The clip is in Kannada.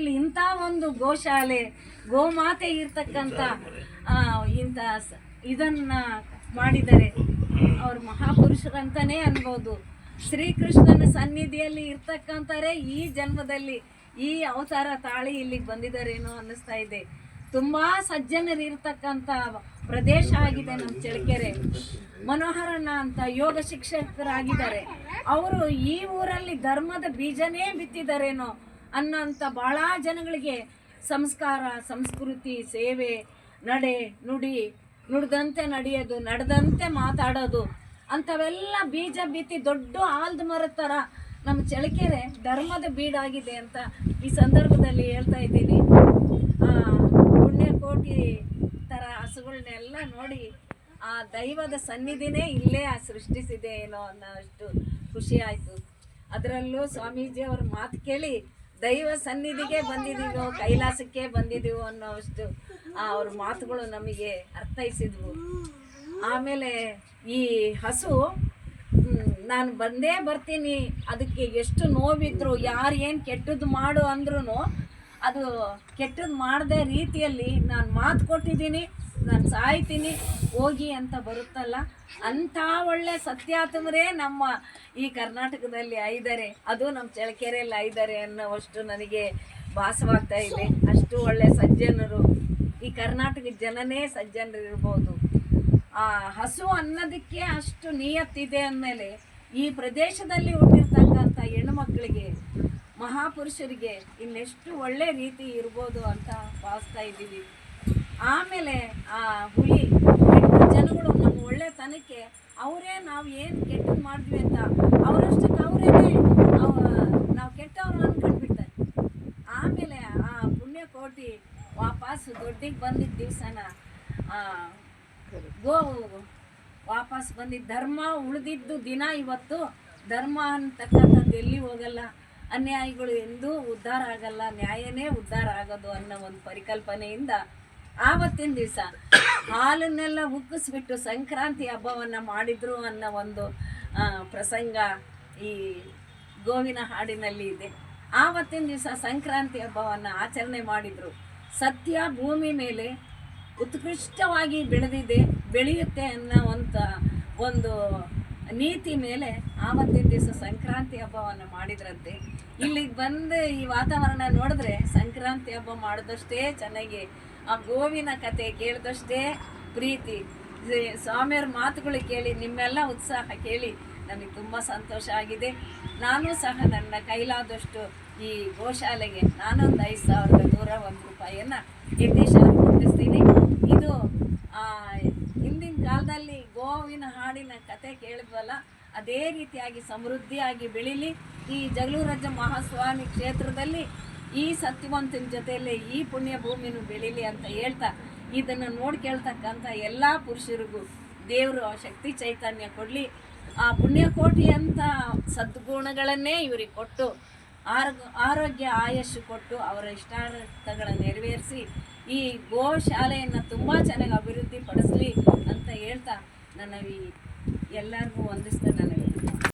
ಇಲ್ಲಿ ಇಂಥ ಒಂದು ಗೋಶಾಲೆ, ಗೋಮಾತೆ ಇರ್ತಕ್ಕಂಥ ಇಂಥ ಇದನ್ನ ಮಾಡಿದರೆ ಅವ್ರ ಮಹಾಪುರುಷರಂತಾನೆ ಅನ್ಬೋದು. ಶ್ರೀಕೃಷ್ಣನ ಸನ್ನಿಧಿಯಲ್ಲಿ ಇರ್ತಕ್ಕಂಥರೇ ಈ ಜನ್ಮದಲ್ಲಿ ಈ ಅವತಾರ ತಾಳಿ ಇಲ್ಲಿಗೆ ಬಂದಿದ್ದಾರೇನೋ ಅನ್ನಿಸ್ತಾ ಇದೆ. ತುಂಬಾ ಸಜ್ಜನರು ಇರ್ತಕ್ಕಂಥ ಪ್ರದೇಶ ಆಗಿದೆ ನಮ್ಮ ಚಳ್ಳಕೆರೆ. ಮನೋಹರನ ಅಂತ ಯೋಗ ಶಿಕ್ಷಕರಾಗಿದ್ದಾರೆ. ಅವರು ಈ ಊರಲ್ಲಿ ಧರ್ಮದ ಬೀಜನೇ ಬಿತ್ತಿದ್ದಾರೇನೋ. ಅನ್ನೋಂಥ ಭಾಳ ಜನಗಳಿಗೆ ಸಂಸ್ಕಾರ, ಸಂಸ್ಕೃತಿ, ಸೇವೆ, ನಡೆ, ನುಡಿ, ನುಡ್ದಂತೆ ನಡೆಯೋದು, ನಡೆದಂತೆ ಮಾತಾಡೋದು, ಅಂಥವೆಲ್ಲ ಬೀಜ ಬಿತ್ತಿ ದೊಡ್ಡ ಆಲ್ದ ಮರದ ಥರ ನಮ್ಮ ಚಳಕೆರೆ ಧರ್ಮದ ಬೀಡಾಗಿದೆ ಅಂತ ಈ ಸಂದರ್ಭದಲ್ಲಿ ಹೇಳ್ತಾ ಇದ್ದೀನಿ. ಪುಣ್ಯಕೋಟಿ ಥರ ಹಸುಗಳನ್ನೆಲ್ಲ ನೋಡಿ ಆ ದೈವದ ಸನ್ನಿಧಿನೇ ಇಲ್ಲೇ ಆ ಸೃಷ್ಟಿಸಿದೆ ಏನೋ ಅನ್ನೋ ಅಷ್ಟು ಖುಷಿ ಆಯಿತು. ಅದರಲ್ಲೂ ಸ್ವಾಮೀಜಿ ಅವ್ರ ಮಾತು ಕೇಳಿ ದೈವ ಸನ್ನಿಧಿಗೆ ಬಂದಿದ್ದೀವೋ ಕೈಲಾಸಕ್ಕೆ ಬಂದಿದ್ದೀವೋ ಅನ್ನೋ ಅಷ್ಟು ಅವ್ರ ಮಾತುಗಳು ನಮಗೆ ಅರ್ಥೈಸಿದ್ವು. ಆಮೇಲೆ ಈ ಹಸು ನಾನು ಬಂದೇ ಬರ್ತೀನಿ, ಅದಕ್ಕೆ ಎಷ್ಟು ನೋವಿದ್ರು, ಯಾರು ಏನು ಕೆಟ್ಟದ್ದು ಮಾಡು ಅಂದ್ರೂ ಅದು ಕೆಟ್ಟದ್ದು ಮಾಡದೆ ರೀತಿಯಲ್ಲಿ ನಾನು ಮಾತು ಕೊಟ್ಟಿದ್ದೀನಿ. ನಾನು ಸಾಯ್ತೀನಿ, ಹೋಗಿ ಅಂತ ಬರುತ್ತಲ್ಲ? ಅಂಥ ಒಳ್ಳೆ ಸತ್ಯಾತ್ಮರೇ ನಮ್ಮ ಈ ಕರ್ನಾಟಕದಲ್ಲಿ ಐದರೆ. ಅದು ನಮ್ಮ ಚಳಕೆರೆಯಲ್ಲಿ ಐದರೆ ಅನ್ನೋವಷ್ಟು ನನಗೆ ಭಾಸವಾಗ್ತಾ ಇದೆ. ಅಷ್ಟು ಒಳ್ಳೆ ಸಜ್ಜನರು. ಈ ಕರ್ನಾಟಕದ ಜನನೇ ಸಜ್ಜನರು ಇರ್ಬೋದು ಆ ಹಸು ಅನ್ನೋದಕ್ಕೆ ಅಷ್ಟು ನಿಯತ್ತಿದೆ ಅಂದಮೇಲೆ ಈ ಪ್ರದೇಶದಲ್ಲಿ ಹುಟ್ಟಿರ್ತಕ್ಕಂಥ ಹೆಣ್ಣುಮಕ್ಕಳಿಗೆ ಮಹಾಪುರುಷರಿಗೆ ಇನ್ನೆಷ್ಟು ಒಳ್ಳೆ ರೀತಿ ಇರ್ಬೋದು ಅಂತ ಭಾವಿಸ್ತಾ ಇದ್ದೀವಿ. ಆಮೇಲೆ ಆ ಹುಲಿ, ಕೆಟ್ಟ ಜನಗಳು ನಮ್ಮ ಒಳ್ಳೆತನಕ್ಕೆ ಅವರೇ ನಾವು ಏನು ಕೆಟ್ಟದ್ದು ಮಾಡಿದ್ವಿ ಅಂತ ಅವರಷ್ಟಕ್ಕೆ ಅವರೇನೆ ನಾವು ಕೆಟ್ಟವ್ರು ಅಂದ್ಕೊಂಡ್ಬಿಡ್ತಾರೆ ಆಮೇಲೆ ಆ ಪುಣ್ಯಕೋಟಿ ವಾಪಸ್ ದೊಡ್ಡಿಗೆ ಬಂದಿದ್ದ ದಿವಸನ ಗೋ, ವಾಪಸ್ ಬಂದಿದ್ದ ಧರ್ಮ ಉಳಿದಿದ್ದು ದಿನ ಇವತ್ತು. ಧರ್ಮ ಅಂತಕ್ಕಂಥದ್ದು ಎಲ್ಲಿ ಹೋಗಲ್ಲ. ಅನ್ಯಾಯಗಳು ಎಂದೂ ಉದ್ಧಾರ ಆಗಲ್ಲ, ನ್ಯಾಯನೇ ಉದ್ಧಾರ ಆಗೋದು ಅನ್ನೋ ಒಂದು ಪರಿಕಲ್ಪನೆಯಿಂದ ಆವತ್ತಿನ ದಿವಸ ಹಾಲನ್ನೆಲ್ಲ ಉಕ್ಕಿಸ್ಬಿಟ್ಟು ಸಂಕ್ರಾಂತಿ ಹಬ್ಬವನ್ನು ಮಾಡಿದ್ರು ಅನ್ನೋ ಒಂದು ಪ್ರಸಂಗ ಈ ಗೋವಿನ ಹಾಡಿನಲ್ಲಿ ಇದೆ. ಆವತ್ತಿನ ದಿವಸ ಸಂಕ್ರಾಂತಿ ಹಬ್ಬವನ್ನು ಆಚರಣೆ ಮಾಡಿದರು. ಸತ್ಯ ಭೂಮಿ ಮೇಲೆ ಉತ್ಕೃಷ್ಟವಾಗಿ ಬೆಳೆದಿದೆ, ಬೆಳೆಯುತ್ತೆ ಅನ್ನೋವಂಥ ಒಂದು ನೀತಿ ಮೇಲೆ ಆವತ್ತಿನ ದಿವಸ ಸಂಕ್ರಾಂತಿ ಹಬ್ಬವನ್ನು ಮಾಡಿದ್ರಂತೆ. ಇಲ್ಲಿಗೆ ಬಂದು ಈ ವಾತಾವರಣ ನೋಡಿದ್ರೆ ಸಂಕ್ರಾಂತಿ ಹಬ್ಬ ಮಾಡಿದಷ್ಟೇ ಚೆನ್ನಾಗಿ. ಆ ಗೋವಿನ ಕತೆ ಕೇಳಿದಷ್ಟೇ ಪ್ರೀತಿ. ಸ್ವಾಮಿಯವ್ರ ಮಾತುಗಳು ಕೇಳಿ, ನಿಮ್ಮೆಲ್ಲ ಉತ್ಸಾಹ ಕೇಳಿ ನನಗೆ ತುಂಬ ಸಂತೋಷ ಆಗಿದೆ. ನಾನು ಸಹ ನನ್ನ ಕೈಲಾದಷ್ಟು ಈ ಗೋಶಾಲೆಗೆ ನಾನೊಂದು ಐದು ಸಾವಿರದ ನೂರ ಒಂದು ರೂಪಾಯಿಯನ್ನು ಅವ್ರಿಗೆ ಕೊಟ್ಟಿಸ್ತೀನಿ. ಇದು ಹಿಂದಿನ ಕಾಲದಲ್ಲಿ ಗೋವಿನ ಹಾಡಿನ ಕತೆ ಕೇಳಿದ್ವಲ್ಲ, ಅದೇ ರೀತಿಯಾಗಿ ಸಮೃದ್ಧಿಯಾಗಿ ಬೆಳೀಲಿ. ಈ ಜಗಳೂರಜ್ಜ ಮಹಾಸ್ವಾಮಿ ಕ್ಷೇತ್ರದಲ್ಲಿ ಈ ಸತ್ಯವಂತನ ಜೊತೆಯಲ್ಲಿ ಈ ಪುಣ್ಯ ಭೂಮಿನೂ ಬೆಳೀಲಿ ಅಂತ ಹೇಳ್ತಾ ಇದನ್ನು ನೋಡಿ ಕೇಳ್ತಕ್ಕಂಥ ಎಲ್ಲ ಪುರುಷರಿಗೂ ದೇವರು ಶಕ್ತಿ ಚೈತನ್ಯ ಕೊಡಲಿ. ಆ ಪುಣ್ಯಕೋಟಿ ಅಂತ ಸದ್ಗುಣಗಳನ್ನೇ ಇವರಿಗೆ ಕೊಟ್ಟು ಆರೋಗ್ಯ ಆರೋಗ್ಯ ಆಯಸ್ಸು ಕೊಟ್ಟು ಅವರ ಇಷ್ಟಾರ್ಥಗಳ ನೆರವೇರಿಸಿ, ಈ ಗೋ ಶಾಲೆಯನ್ನು ತುಂಬ ಚೆನ್ನಾಗಿ ಅಭಿವೃದ್ಧಿ ಪಡಿಸಲಿ ಅಂತ ಹೇಳ್ತಾ ನನ್ನ ಈ